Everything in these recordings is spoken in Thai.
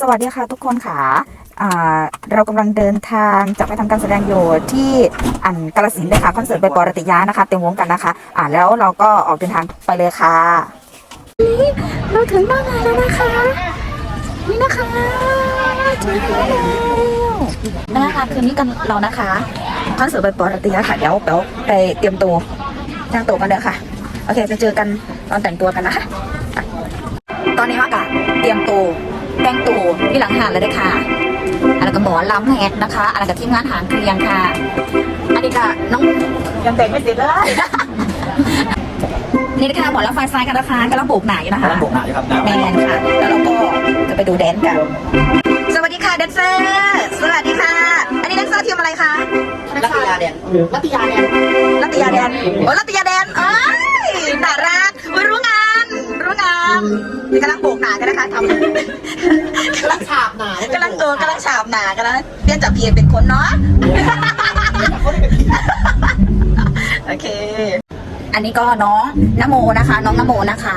สวัสดีค่ะทุกคนค่ะเรากำลังเดินทางจะไปทำการแสดงโยที่อันกาลสินเลยค่ะคอนเสิร์ตใบปอรติยานะคะ เต็มวงกันนะคะ อ่าแล้วเราก็ออกเดินทางไปเลยค่ะเราถึงหน้างานแล้วนะคะ นี่นะคะถึงแล้วนะคะคืนนี้กันเรานะคะคอนเสิร์ตใบปอรติยาค่ะเดี๋ยวเดี๋ยวไปเตรียมตัวจ้างตัวกันเลยค่ะโอเคไปเจอกันตอนแต่งตัวกันนะคะตอนนี้ว่ากะเตรียมตัว แต่งตัวที่หลังหานเลยเลยค่ะอันนั้นก็หมอลำแฮดนะคะอันนั้นก็ทีมงานหางเคลียงค่ะ อันนี้ก็น้องยังแต่งไม่เสร็จเลย นี่นะคะหมอลำไฟซ้ายกันนะคะกำลังโบกหนาอยู่นะคะกำลังบกหนาอยู่ครับแมนค่ะ แล้วเราก็จะไปดูแดนซ์กัน สวัสดีค่ะแดนเซอร์สวัสดีค่ะ อันนี้แดนเซอร์ทีมอะไรคะรัตยาแดนรัตยาแดนรัตยาแดนโอ้รัตยาแดนเอ้ยน่ารักอุ๊ยรู้งานรู้งานนี่กำลังโบกหนากันนะคะทำกำลังฉาบหนากำลังเออกำลังฉาบหนากำลังเรียนจากเพียเป็นคนเนาะโอเค อันนี้ก็น้องนโมนะคะ น้องนโมนะคะ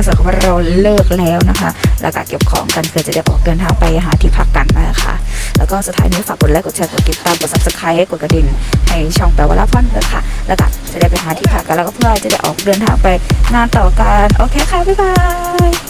ยเอาค่ะตอนนี้คอนเสิร์ตของเราเลิกแล้วนะคะแล้วก็เก็บของกันเพื่อจะได้ออกเดินทางไปหาที่พักกันนะคะแล้วก็สุดท้ายนี้ฝากกดไลค์กดแชร์กดติดตามกดซับสไครต์กดกระดิ่งให้ช่องแปลว่าละพ่อนเลยค่ะ แล้วก็จะได้ไปหาที่พักกันแล้วก็เพื่อจะได้ออกเดินทางไปงานต่อกันโอเคค่ะบ๊ายบาย